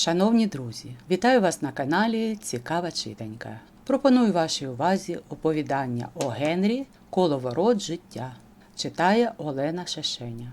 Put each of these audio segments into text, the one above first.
Шановні друзі, вітаю вас на каналі Цікава читанька. Пропоную вашій увазі оповідання о Генрі Коловорот життя. Читає Олена Шешеня.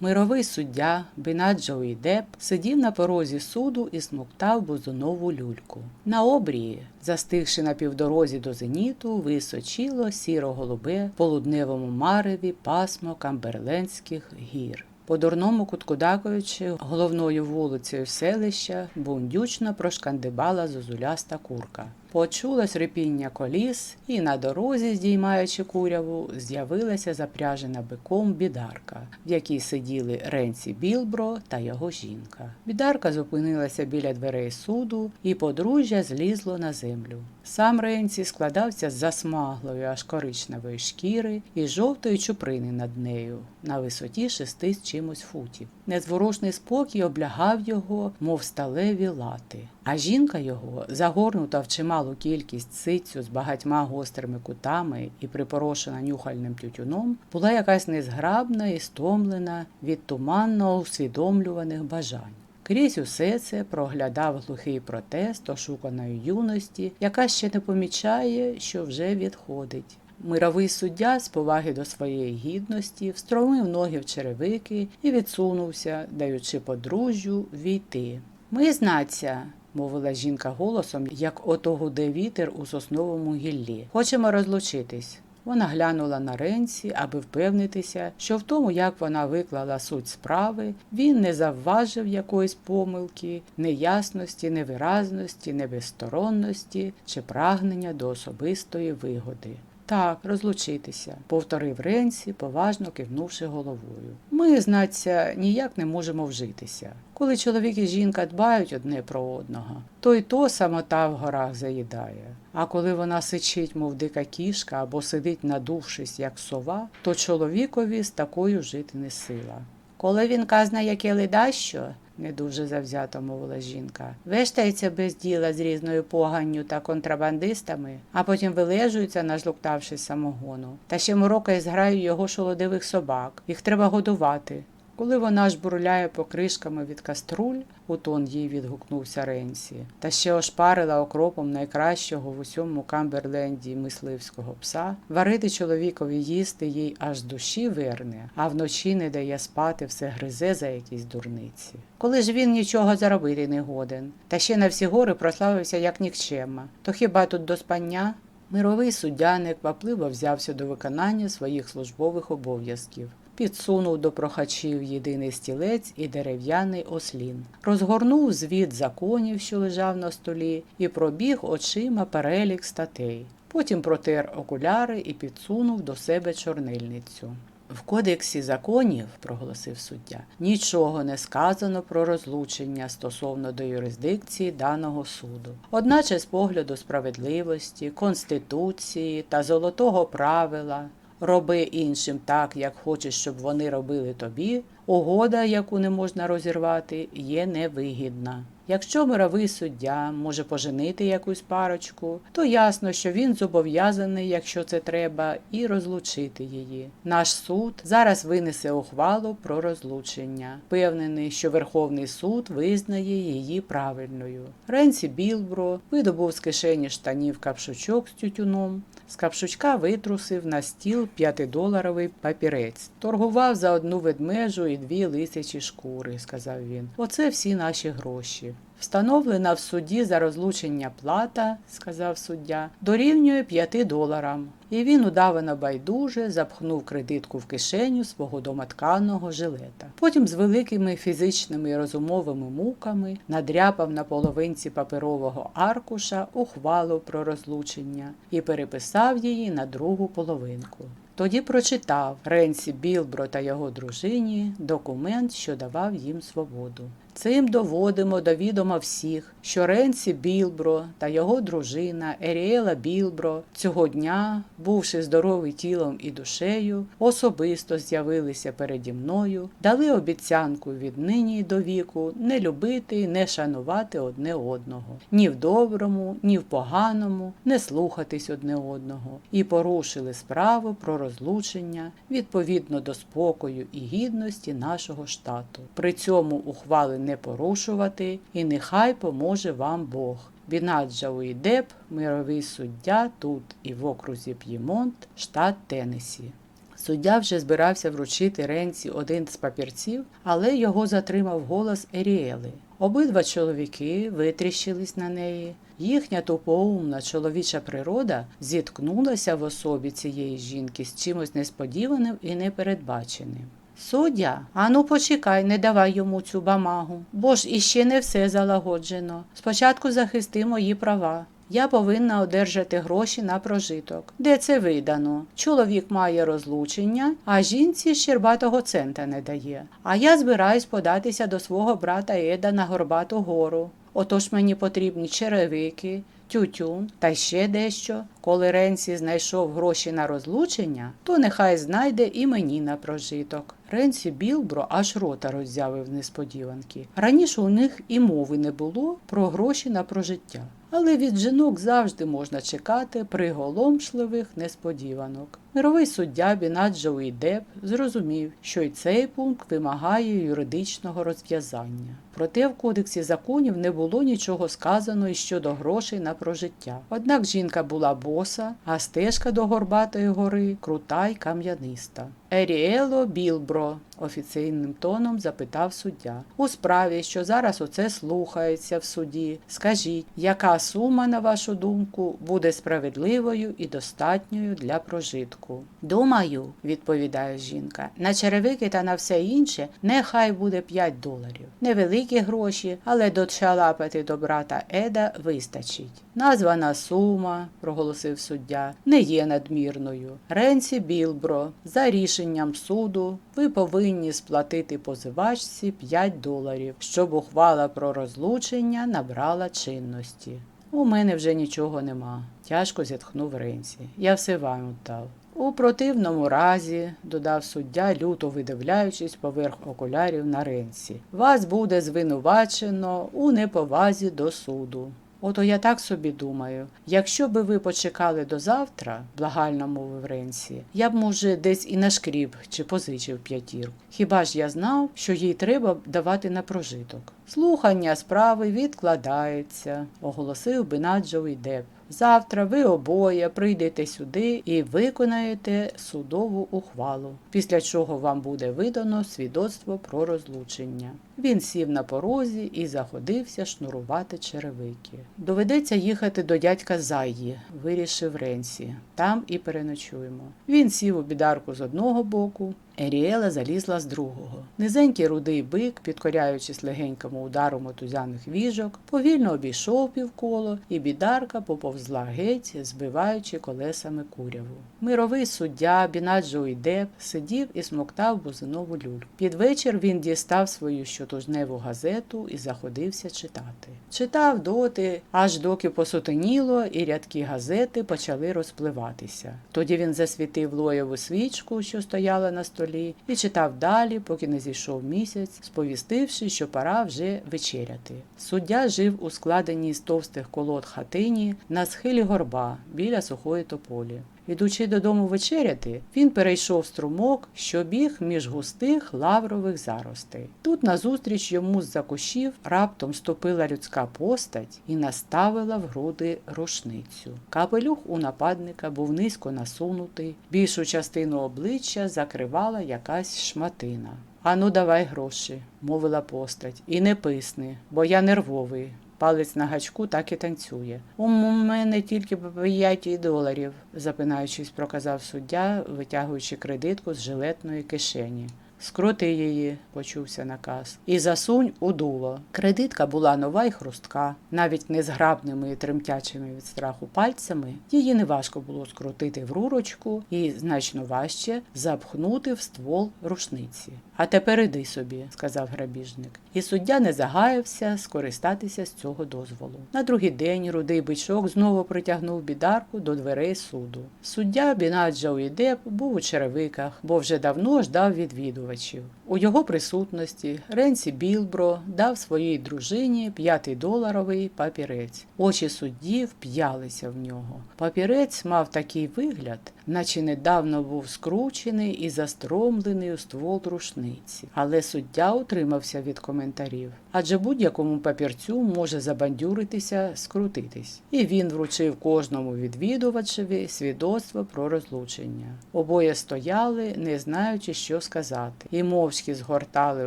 Мировий суддя Бінаджо Деп сидів на порозі суду і смоктав бузунову люльку. На обрії, застигши на півдорозі до зеніту, височило сіро-голубе в полудневому мареві пасмо Камберлендських гір. По дурному куткудаковичі головною вулицею селища бундючно прошкандибала зозуляста курка. Почулось рипіння коліс, і на дорозі, здіймаючи куряву, з'явилася запряжена биком бідарка, в якій сиділи Ренці Білбро та його жінка. Бідарка зупинилася біля дверей суду, і подружжя злізло на землю. Сам Ренці складався з засмаглої аж коричневої шкіри і жовтої чуприни над нею на висоті шести з чимось футів. Незворушний спокій облягав його, мов сталеві лати. А жінка його, загорнута в чималу кількість ситцю з багатьма гострими кутами і припорошена нюхальним тютюном, була якась незграбна і стомлена від туманно усвідомлюваних бажань. Крізь усе це проглядав глухий протест ошуканої юності, яка ще не помічає, що вже відходить. Мировий суддя з поваги до своєї гідності встромив ноги в черевики і відсунувся, даючи подружжю війти. Ми знаться, мовила жінка голосом, як ото гуде вітер у сосновому гіллі. Хочемо розлучитись. Вона глянула на Ренці, аби впевнитися, що в тому, як вона виклала суть справи, він не завважив якоїсь помилки, неясності, невиразності, невисторонності чи прагнення до особистої вигоди. Так, розлучитися, повторив Ренсі, поважно кивнувши головою. Ми, знаться, ніяк не можемо вжитися. Коли чоловік і жінка дбають одне про одного, то й то самота в горах заїдає. А коли вона сичить, мов дика кішка, або сидить надувшись, як сова, то чоловікові з такою жити не сила. Коли він казна, яке ледащо, не дуже завзято мовила жінка. Вештається без діла з різною поганню та контрабандистами, а потім вилежується, нажлуктавшись самогону. Та ще морокає зграю його шолодивих собак. Їх треба годувати. Коли вона ж бурляє покришками від каструль, у тон їй відгукнувся Ренсі, та ще ошпарила окропом найкращого в усьому Камберленді мисливського пса, варити чоловікові їсти їй аж душі верне, а вночі не дає спати, все гризе за якісь дурниці. Коли ж він нічого заробити не годен, та ще на всі гори прославився як нікчема, то хіба тут до спання? Мировий суддя неквапливо взявся до виконання своїх службових обов'язків. Підсунув до прохачів єдиний стілець і дерев'яний ослін, розгорнув звіт законів, що лежав на столі, і пробіг очима перелік статей. Потім протер окуляри і підсунув до себе чорнильницю. В кодексі законів, проголосив суддя, нічого не сказано про розлучення стосовно до юрисдикції даного суду. Одначе з погляду справедливості, конституції та золотого правила роби іншим так, як хочеш, щоб вони робили тобі, угода, яку не можна розірвати, є невигідна. Якщо мировий суддя може поженити якусь парочку, то ясно, що він зобов'язаний, якщо це треба, і розлучити її. Наш суд зараз винесе ухвалу про розлучення, впевнений, що Верховний суд визнає її правильною. Ренсі Білбро видобув з кишені штанів капшучок з тютюном. З капшучка витрусив на стіл п'ятидоларовий папірець. Торгував за одну ведмежу і дві лисячі шкури, сказав він. Оце всі наші гроші. Встановлена в суді за розлучення плата, сказав суддя, дорівнює 5 доларам. І він удавано байдуже запхнув кредитку в кишеню свого домотканого жилета. Потім з великими фізичними і розумовими муками надряпав на половинці паперового аркуша ухвалу про розлучення і переписав її на другу половинку. Тоді прочитав Ренсі Білбро та його дружині документ, що давав їм свободу. Цим доводимо до відома всіх, що Ренсі Білбро та його дружина Еріела Білбро цього дня, бувши здорові тілом і душею, особисто з'явилися переді мною, дали обіцянку віднині до віку не любити не шанувати одне одного, ні в доброму, ні в поганому, не слухатись одне одного, і порушили справу про розлучення відповідно до спокою і гідності нашого штату. При цьому ухвалений не порушувати, і нехай поможе вам Бог. Бінаджа Уїдеп, мировий суддя тут і в окрузі П'ємонт, штат Теннессі. Суддя вже збирався вручити Ренці один з папірців, але його затримав голос Еріели. Обидва чоловіки витріщились на неї. Їхня тупоумна чоловіча природа зіткнулася в особі цієї жінки з чимось несподіваним і непередбаченим. Суддя, ану почекай, не давай йому цю бамагу, бо ж іще не все залагоджено. Спочатку захисти мої права. Я повинна одержати гроші на прожиток. Де це видано? Чоловік має розлучення, а жінці щербатого цента не дає. А я збираюсь податися до свого брата Еда на Горбату гору. Отож мені потрібні черевики, тютюн та ще дещо. Коли Ренсі знайшов гроші на розлучення, то нехай знайде і мені на прожиток. Ренсі Білбро аж рота роззявив несподіванки. Раніше у них і мови не було про гроші на прожиття. Але від жінок завжди можна чекати приголомшливих несподіванок. Мировий суддя Бінаджа Уїдеп зрозумів, що й цей пункт вимагає юридичного розв'язання. Проте в кодексі законів не було нічого сказано і щодо грошей на прожиття. Однак жінка була боса, а стежка до Горбатої гори крута й кам'яниста. Еріело Білбро, офіційним тоном запитав суддя. У справі, що зараз оце слухається в суді, скажіть, яка сума, на вашу думку, буде справедливою і достатньою для прожитку? Думаю, відповідає жінка, на черевики та на все інше нехай буде 5 доларів. Невеликі гроші, але дочалапати до брата Еда вистачить. Названа сума, проголосив суддя, не є надмірною. Ренсі Білбро, за рішенням суду, ви повинні сплатити позивачці 5 доларів, щоб ухвала про розлучення набрала чинності. У мене вже нічого нема, тяжко зітхнув Ренсі. Я все вам віддав. У противному разі, додав суддя, люто видивляючись поверх окулярів на Ренсі, вас буде звинувачено у неповазі до суду. Ото я так собі думаю, якщо би ви почекали до завтра, благально мовив Ренсі, я б, може, десь і нашкріб чи позичив п'ятірку. Хіба ж я знав, що їй треба давати на прожиток? Слухання справи відкладається, оголосив Бенаджо Деп. Завтра ви обоє прийдете сюди і виконаєте судову ухвалу, після чого вам буде видано свідоцтво про розлучення. Він сів на порозі і заходився шнурувати черевики. Доведеться їхати до дядька Зайї, вирішив Ренсі. Там і переночуємо. Він сів у бідарку з одного боку, Еріела залізла з другого. Низенький рудий бик, підкоряючись легенькому удару мотузяних віжок, повільно обійшов півколо, і бідарка поповзла геть, збиваючи колесами куряву. Мировий суддя Бінаджо Ідеп сидів і смоктав бузинову люльку. Під вечір він дістав свою щотужневу газету і заходився читати. Читав доти, аж доки посутеніло, і рядки газети почали розпливатися. Тоді він засвітив лоєву свічку, що стояла на столі і читав далі, поки не зійшов місяць, сповістивши, що пора вже вечеряти. Суддя жив у складеній з товстих колод хатині на схилі горба біля сухої тополі. Ідучи додому вечеряти, він перейшов струмок, що біг між густих лаврових заростей. Тут назустріч йому з-за кущів раптом ступила людська постать і наставила в груди рушницю. Капелюх у нападника був низько насунутий, більшу частину обличчя закривала якась шматина. Ану, давай гроші, мовила постать, і не писни, бо я нервовий. Палець на гачку так і танцює. У мене тільки по 5 доларів, запинаючись, проказав суддя, витягуючи кредитку з жилетної кишені. Скрути її, почувся наказ, і засунь у дуло. Кредитка була нова й хрустка, навіть незграбними і тремтячими від страху пальцями. Її неважко було скрутити в рурочку і значно важче запхнути в ствол рушниці. А тепер іди собі, сказав грабіжник. І суддя не загаявся скористатися з цього дозволу. На другий день рудий бичок знову притягнув бідарку до дверей суду. Суддя Бінаджа Уїдеп був у черевиках, бо вже давно ждав відвідувачів. Відвідувачів. У його присутності Ренсі Білбро дав своїй дружині п'ятидоларовий папірець. Очі судді вп'ялися в нього. Папірець мав такий вигляд, наче недавно був скручений і застромлений у ствол рушниці. Але суддя утримався від коментарів, адже будь-якому папірцю може забандюритися, скрутитись. І він вручив кожному відвідувачеві свідоцтво про розлучення. Обоє стояли, не знаючи, що сказати, і мовчки згортали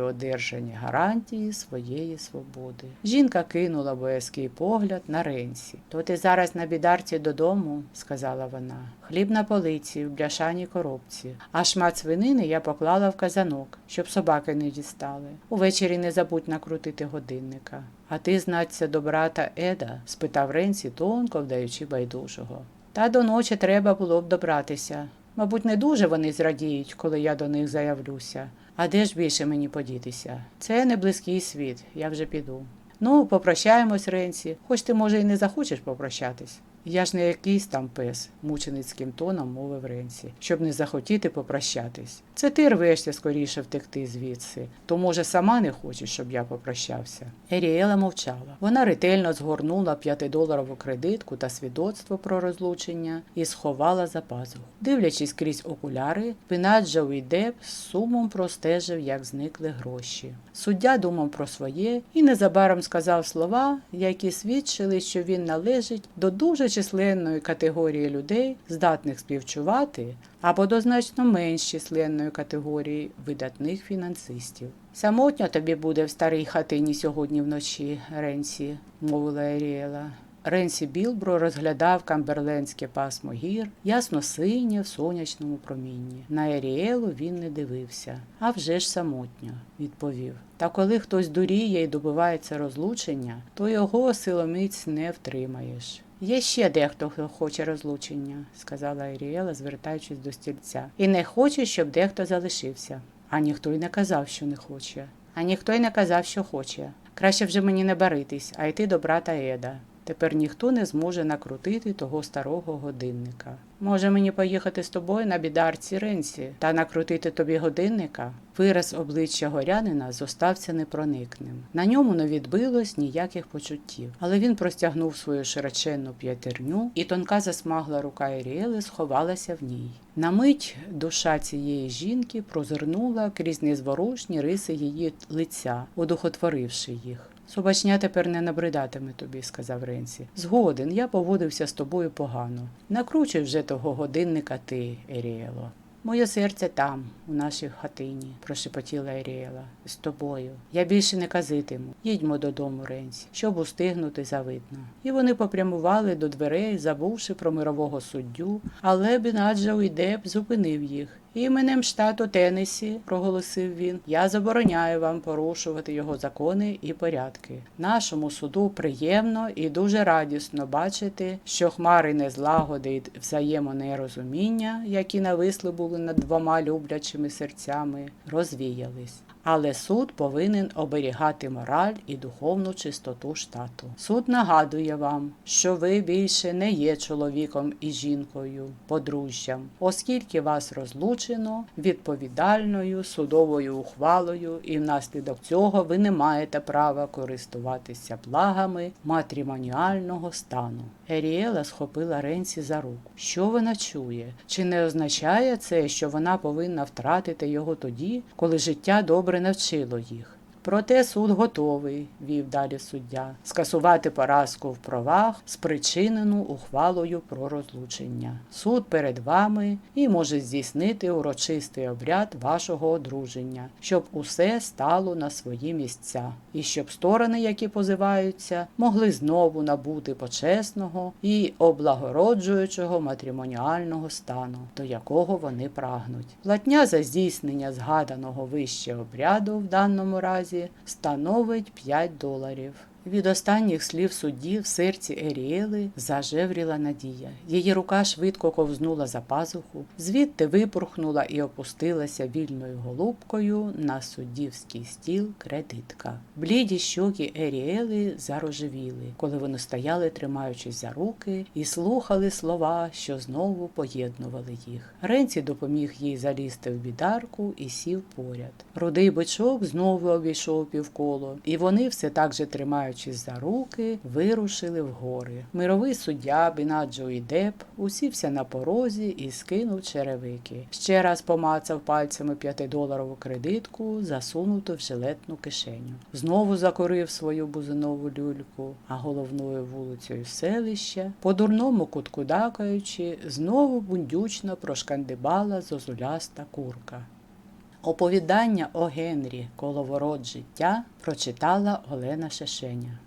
одержані гарантії своєї свободи. Жінка кинула боязкий погляд на Ренсі. То ти зараз на бідарці додому, сказала вона. Хліб на полиці, в бляшаній коробці, а шмат свинини я поклала в казанок, щоб собаки не дістали. Увечері не забудь накрутити годинника. А ти знаться до брата Еда? спитав Ренсі, тонко вдаючи байдужого. Та до ночі треба було б добратися. Мабуть, не дуже вони зрадіють, коли я до них заявлюся. А де ж більше мені подітися? Це не близький світ, я вже піду. Ну, попрощаємось, Ренсі, хоч ти, може, і не захочеш попрощатись. Я ж не якийсь там пес, мученицьким тоном мовив Ренсі, щоб не захотіти попрощатись. Це ти рвешся скоріше втекти звідси, то, може, сама не хочеш, щоб я попрощався. Еріела мовчала. Вона ретельно згорнула п'ятидоларову кредитку та свідоцтво про розлучення і сховала за пазуху. Дивлячись крізь окуляри, Пінаджа Уйдеп з сумом простежив, як зникли гроші. Суддя думав про своє і незабаром сказав слова, які свідчили, що він належить до дуже численної категорії людей, здатних співчувати, або до значно менш численної категорії видатних фінансистів. Самотньо тобі буде в старій хатині сьогодні вночі, Ренсі, мовила Еріела. Ренсі Білбро розглядав камберлендське пасмо гір, ясно синє в сонячному промінні. На Еріелу він не дивився. А вже ж самотньо, відповів. Та коли хтось дуріє і добивається розлучення, то його силоміць не втримаєш. Є ще дехто, хто хоче розлучення, сказала Еріела, звертаючись до стільця. І не хоче, щоб дехто залишився. А ніхто й не казав, що не хоче. А ніхто й не казав, що хоче. Краще вже мені не баритись, а йти до брата Еда. Тепер ніхто не зможе накрутити того старого годинника. Може мені поїхати з тобою на бідарці Ренсі та накрутити тобі годинника? Вираз обличчя горянина зостався непроникним. На ньому не відбилось ніяких почуттів, але він простягнув свою широченну п'ятерню, і тонка засмагла рука Еріели сховалася в ній. На мить душа цієї жінки прозирнула крізь незворушні риси її лиця, одухотворивши їх. Собачня тепер не набридатиме тобі, сказав Ренсі. Згоден, я поводився з тобою погано. Накручуй вже того годинника ти, Еріело. Моє серце там, у нашій хатині, прошепотіла Еріела. З тобою. Я більше не казитиму. Їдьмо додому, Ренсі, щоб устигнути завидно. І вони попрямували до дверей, забувши про мирового суддю, але Бінаджа Уйдеб зупинив їх. Іменем штату Теннесі, проголосив він, я забороняю вам порушувати його закони і порядки. Нашому суду приємно і дуже радісно бачити, що хмари незлагоди й взаємонерозуміння, які нависли були над двома люблячими серцями, розвіялись. Але суд повинен оберігати мораль і духовну чистоту штату. Суд нагадує вам, що ви більше не є чоловіком і жінкою, подружжям, оскільки вас розлучено відповідальною судовою ухвалою, і внаслідок цього ви не маєте права користуватися благами матрімоніального стану. Еріела схопила Ренсі за руку. Що вона чує? Чи не означає це, що вона повинна втратити його тоді, коли життя добре навчило їх? Проте суд готовий, вів далі суддя, скасувати поразку в правах, спричинену ухвалою про розлучення. Суд перед вами і може здійснити урочистий обряд вашого одруження, щоб усе стало на свої місця, і щоб сторони, які позиваються, могли знову набути почесного і облагороджуючого матрімоніального стану, до якого вони прагнуть. Платня за здійснення згаданого вище обряду в даному разі становить 5 доларів. Від останніх слів судді в серці Еріели зажевріла надія. Її рука швидко ковзнула за пазуху, звідти випорхнула і опустилася вільною голубкою на суддівський стіл кредитка. Бліді щоки Еріели зарожевіли, коли вони стояли, тримаючись за руки, і слухали слова, що знову поєднували їх. Ренці допоміг їй залізти в бідарку і сів поряд. Рудий бичок знову обійшов півколо, і вони, все так же тримаючись за руки, вирушили в гори. Мировий суддя Бінаджо і Деп усівся на порозі і скинув черевики. Ще раз помацав пальцями п'ятидоларову кредитку, засунуту в жилетну кишеню. Знову закурив свою бузинову люльку, а головною вулицею селища, по дурному кутку дакаючи, знову бундючно прошкандибала зозуляста курка. Оповідання о Генрі Коловорот життя прочитала Олена Шешеня.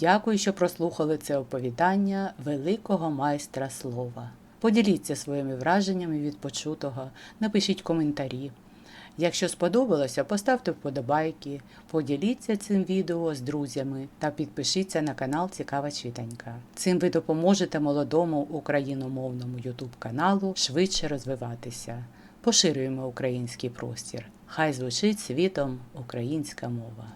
Дякую, що прослухали це оповідання великого майстра слова. Поділіться своїми враженнями від почутого, напишіть коментарі. Якщо сподобалося, поставте вподобайки, поділіться цим відео з друзями та підпишіться на канал Цікава Читанька. Цим ви допоможете молодому україномовному ютуб каналу швидше розвиватися. Поширюємо український простір. Хай звучить світом українська мова.